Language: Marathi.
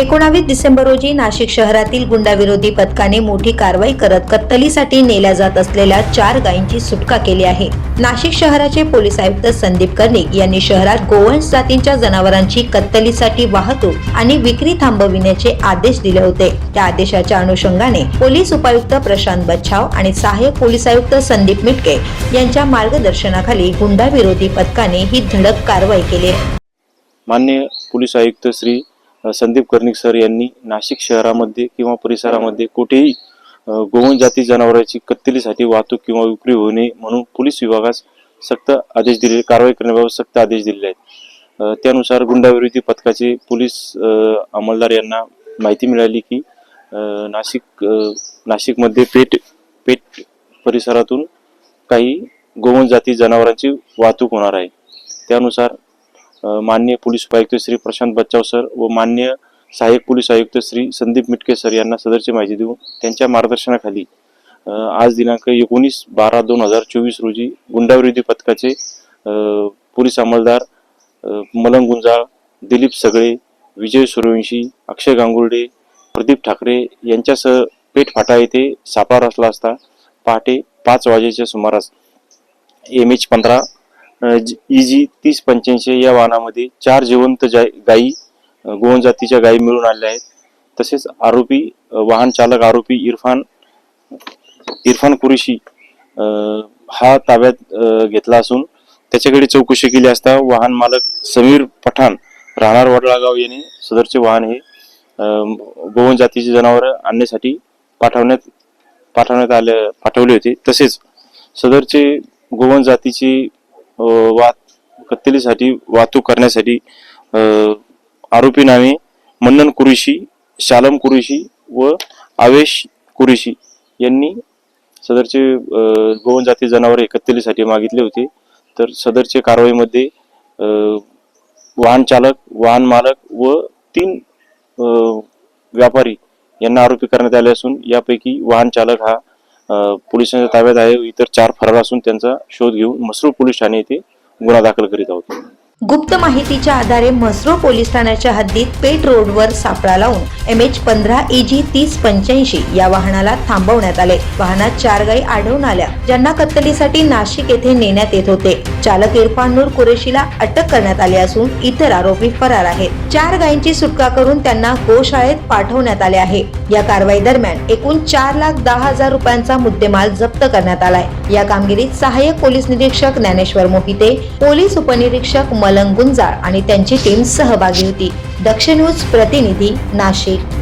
एकोणावीस डिसेंबर रोजी नाशिक शहरातील गुंडाविरोधी पथकाने मोठी कारवाई करत कत्तलीसाठी नेल्या जात असलेल्या चार गायींची सुटका केली आहे. नाशिक शहराचे पोलीस आयुक्त संदीप कर्णिक यांनी शहरात गोवंश जातींच्या जनावरांची कत्तलीसाठी वाहतूक आणि विक्री थांबविण्याचे आदेश दिले होते. त्या आदेशाच्या अनुषंगाने पोलीस उपायुक्त प्रशांत बच्छाव आणि सहाय्यक पोलीस आयुक्त संदीप मिटके यांच्या मार्गदर्शनाखाली गुंडाविरोधी पथकाने ही धडक कारवाई केली मान्य पोलीस आयुक्त श्री संदीप कर्णिक सर यांनी नाशिक शहरामध्ये किंवा परिसरामध्ये कुठेही गोवन जाती जनावरांची कत्तलीसाठी वाहतूक किंवा विक्री होऊ नये म्हणून पोलीस विभागास सक्त आदेश दिले कारवाई करण्याबाबत सक्त आदेश दिलेले आहेत. त्यानुसार गुंडाविरोधी पथकाचे पोलीस अंमलदार यांना माहिती मिळाली की नाशिक नाशिकमध्ये पेठ पेठ परिसरातून काही गोवन जाती जनावरांची वाहतूक होणार आहे. त्यानुसार मान्य माननीय पोलीस उपायुक्त श्री प्रशांत बच्चाव सर व मान्य सहाय्यक पोलीस आयुक्त श्री संदीप मिटके सर यांना सदरची माहिती देऊन त्यांच्या मार्गदर्शनाखाली आज दिनांक एकोणीस बारा दोन हजार चोवीस रोजी गुंडाविरोधी पथकाचे पोलीस अंमलदार मलंग गुंजाळ दिलीप सगळे विजय सूर्यवंशी अक्षय गांगुर्डे प्रदीप ठाकरे यांच्यासह पेठ फाटा येथे सापळा रचला असता पहाटे पाच वाजेच्या सुमारास एम एच पंधरा ई जी तीस पंच्याऐंशी या वाहनामध्ये चार जिवंत गायी गोवन जातीच्या गायी मिळून आलेल्या आहेत. तसेच आरोपी वाहन चालक आरोपी इरफान इरफान कुरेशी हा ताब्यात घेतला असून त्याच्याकडे चौकशी केली असता वाहन मालक समीर पठाण राहणार वडळागाव यांनी सदरचे वाहन हे गोवन जातीचे जातीची जनावरं आणण्यासाठी पाठवण्यात पाठवण्यात आले पाठवले होते. तसेच सदरचे गोवन जातीची अ, वाहत कत्तलीसाठी वाहतूक करण्यासाठी आरोपी नावे मन्नन कुरेशी शालम कुरेशी व आवेश कुरेशी यांनी सदरचे गोवन जाती जनावरे कत्तलीसाठी मागितले होते. तर सदरचे कारवाईमध्ये वाहन चालक वाहन मालक व तीन व्यापारी यांना आरोपी करण्यात आले असून यापैकी वाहन चालक हा पोलिसांच्या ताब्यात आहे. इतर चार फरार असून त्यांचा शोध घेऊन मसरूळ पोलीस ठाणे येथे गुन्हा दाखल करीत आहोत. गुप्त माहितीच्या आधारे म्हसरो पोलीस ठाण्याच्या हद्दीत पेट रोडवर सापळा लावून एम एच पंधरा ई जी तीस पंच्याऐंशी या वाहनाला थांबवण्यात आले. वाहनात चार गायी आढळून आल्या ज्यांना कत्तलीसाठी नाशिक येथे नेण्यात येत होते. चालक इरफान नूर कुरेशीला अटक करण्यात आली असून इतर आरोपी फरार आहेत. चार गायींची सुटका करून त्यांना गोशाळेत पाठवण्यात आले आहे. या कारवाई दरम्यान एकूण चार लाख दहा हजार रुपयांचा मुद्देमाल जप्त करण्यात आलाय. या कामगिरीत सहाय्यक पोलीस निरीक्षक ज्ञानेश्वर मोहिते पोलीस उपनिरीक्षक मलंग गुंजाळ आणि त्यांची टीम सहभागी होती. दक्षिण न्यूज प्रतिनिधी नाशिक.